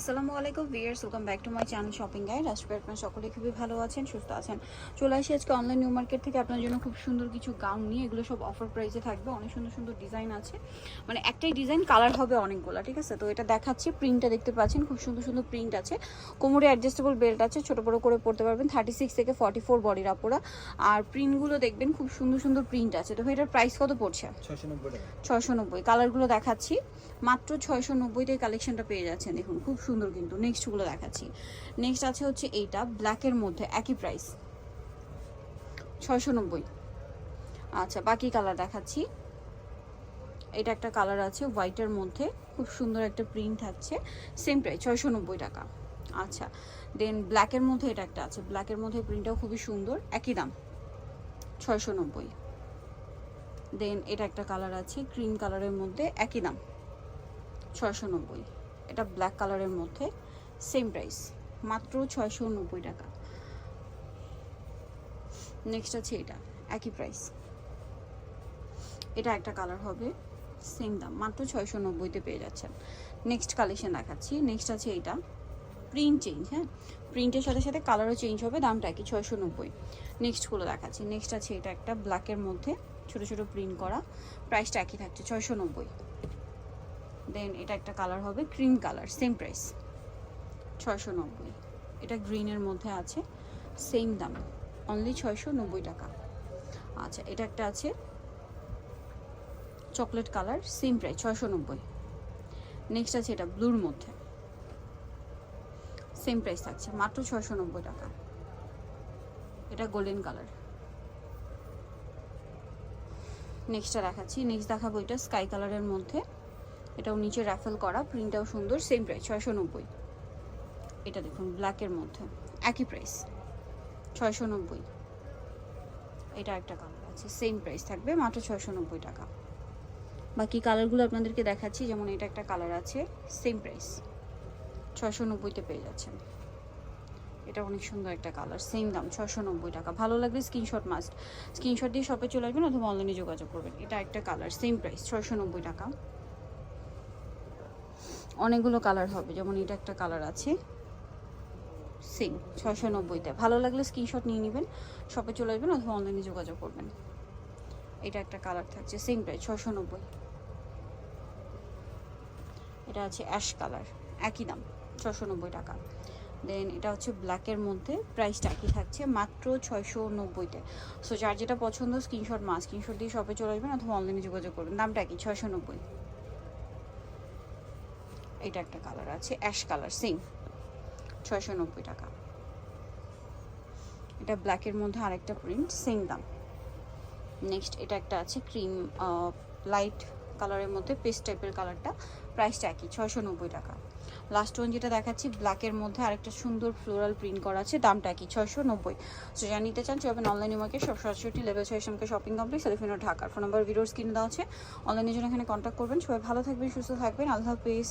আসসালামু আলাইকুম viewers welcome back to my channel shopping guide. আজকে আপনারা সকলে খুবই ভালো আছেন সুস্থ আছেন। চলে আসি আজকে অনলাইন নিউ মার্কেট থেকে। আপনার জন্য খুব সুন্দর কিছু গাউন নিয়ে। এগুলো সব অফার প্রাইসে থাকবে। অনেক সুন্দর সুন্দর ডিজাইন আছে। মানে একটাই ডিজাইন কালার হবে অনেকগুলো ঠিক আছে? তো এটা দেখাচ্ছি। প্রিন্টটা দেখতে পাচ্ছেন খুব সুন্দর সুন্দর প্রিন্ট আছে। কোমরে অ্যাডজাস্টেবল বেল্ট আছে ছোট বড় করে পড়তে পারবেন। থার্টি সিক্স থেকে ফর্টি ফোর বডির আপোরা। আর প্রিন্টগুলো দেখবেন খুব সুন্দর সুন্দর প্রিন্ট আছে। তো এটার প্রাইস কত পড়ছে? ছয়শো নব্বই টাকা। ছয়শো নব্বই। কালারগুলো দেখাচ্ছি। মাত্র ছয়শো নব্বইতে কালেকশনটা পেয়ে যাচ্ছেন। দেখুন খুব সুন্দর কিন্তু নেক্সটগুলো দেখাচ্ছি। নেক্সট আছে হচ্ছে এইটা ব্ল্যাকের মধ্যে, একই প্রাইস ছয়শো নব্বই। আচ্ছা বাকি কালার দেখাচ্ছি। এটা একটা কালার আছে হোয়াইটের মধ্যে। খুব সুন্দর একটা প্রিন্ট থাকছে। সেম প্রাইস ছয়শো নব্বই টাকা। আচ্ছা দেন ব্ল্যাকের মধ্যে এটা একটা আছে। ব্ল্যাকের মধ্যে প্রিন্টটাও খুবই সুন্দর, একই দাম। ছয়শো নব্বই। দেন এটা একটা কালার আছে ক্রিম কালারের মধ্যে, একই দাম। ছয়শো নব্বই। এটা ব্ল্যাক কালারের মধ্যে সেম প্রাইস মাত্র ছয়শো নব্বই টাকা। নেক্সট আছে এটা, একই প্রাইস এটা একটা কালার হবে সেম দাম, মাত্র ছয়শো নব্বইতে পেয়ে যাচ্ছেন। নেক্সট কালেকশন দেখাচ্ছি নেক্সট আছে এটা প্রিন্ট চেঞ্জ হ্যাঁ? প্রিন্টের সাথে সাথে কালারও চেঞ্জ হবে, দামটা একই, ছয়শো নব্বই। নেক্সটগুলো দেখাচ্ছি নেক্সট আছে এটা একটা ব্ল্যাকের মধ্যে, ছোট ছোট প্রিন্ট করা প্রাইসটা একই থাকছে, ছয়শো নব্বই। দেন এটা একটা কালার হবে ক্রিম কালার সেম প্রাইস ছয়শো নব্বই। এটা গ্রিনের মধ্যে আছে সেম দাম অনলি ছয়শো নব্বই টাকা। আচ্ছা এটা একটা আছে চকলেট কালার সেম প্রাইস ছয়শো নব্বই। নেক্সট আছে এটা ব্লুর মধ্যে সেম প্রাইস থাকছে, মাত্র ছয়শো নব্বই টাকা। এটা গোল্ডেন কালার নেক্সটটা দেখাচ্ছি নেক্সট দেখাবো এটা স্কাই কালারের মধ্যে। এটাও নিচে র্যাফেল করা প্রিন্টটাও সুন্দর সেম প্রাইস ছয়শো নব্বই। এটা দেখুন ব্ল্যাকের মধ্যে, একই প্রাইস ছয়শো নব্বই। এটা একটা কালার আছে সেম প্রাইস থাকবে, মাত্র ছয়শো নব্বই টাকা। বাকি কালারগুলো আপনাদেরকে দেখাচ্ছি, যেমন এটা একটা কালার আছে সেম প্রাইস ছয়শো নব্বইতে পেয়ে যাচ্ছেন। এটা অনেক সুন্দর একটা কালার সেম দাম, ছয়শো নব্বই টাকা। ভালো লাগলে স্ক্রিনশট মাস্ট স্ক্রিনশট দিয়ে শপে চলে আসবেন অথবা অনলাইনে যোগাযোগ করবেন। এটা একটা কালার সেম প্রাইস ছয়শো নব্বই টাকা। অনেকগুলো কালার হবে, যেমন এটা একটা কালার আছে। সেম ছয়শো নব্বইতে ভালো লাগলে স্ক্রিনশট নিয়ে নেবেন শপে চলে আসবেন অথবা অনলাইনে যোগাযোগ করবেন। এটা একটা কালার থাকছে সেম প্রাইস ছয়শো নব্বই। এটা আছে অ্যাশ কালার একই দাম ছশো নব্বই টাকা। দেন এটা হচ্ছে ব্ল্যাকের মধ্যে প্রাইসটা একই থাকছে, মাত্র ছয়শো নব্বইতে সো যার যেটা পছন্দ স্ক্রিনশট মা স্ক্রিনশট দিয়ে শপে চলে আসবেন অথবা অনলাইনে যোগাযোগ করবেন, দামটা একই, ছয়শো নব্বই। এটা একটা কালার আছে, অ্যাশ কালার সেম ছয়শো নব্বই টাকা। এটা ব্ল্যাকের মধ্যে আরেকটা প্রিন্ট সেম দাম। নেক্সট এটা একটা আছে ক্রিম লাইট কালারের মধ্যে পেস্ট টাইপের কালারটা প্রাইসটা একই ছয়শো নব্বই টাকা। লাস্ট ওয়ান যেটা দেখাচ্ছি, ব্ল্যাকের মধ্যে আরেকটা সুন্দর ফ্লোরাল প্রিন্ট করা আছে, দামটা একই ছয়শো নব্বই সো যা নিতে চান চলবেন অনলাইনে মার্কেট সব সরাসরি লেভেল ছয় শপিং কমপ্লেক্স এলিফিনো ঢাকার ফোন নাম্বার ভিডিওর স্ক্রিনে দেওয়া আছে। অনলাইনের জন্য এখানে কন্ট্যাক্ট করবেন। সবাই ভালো থাকবেন, সুস্থ থাকবেন। আল্লাহ হাফিজ।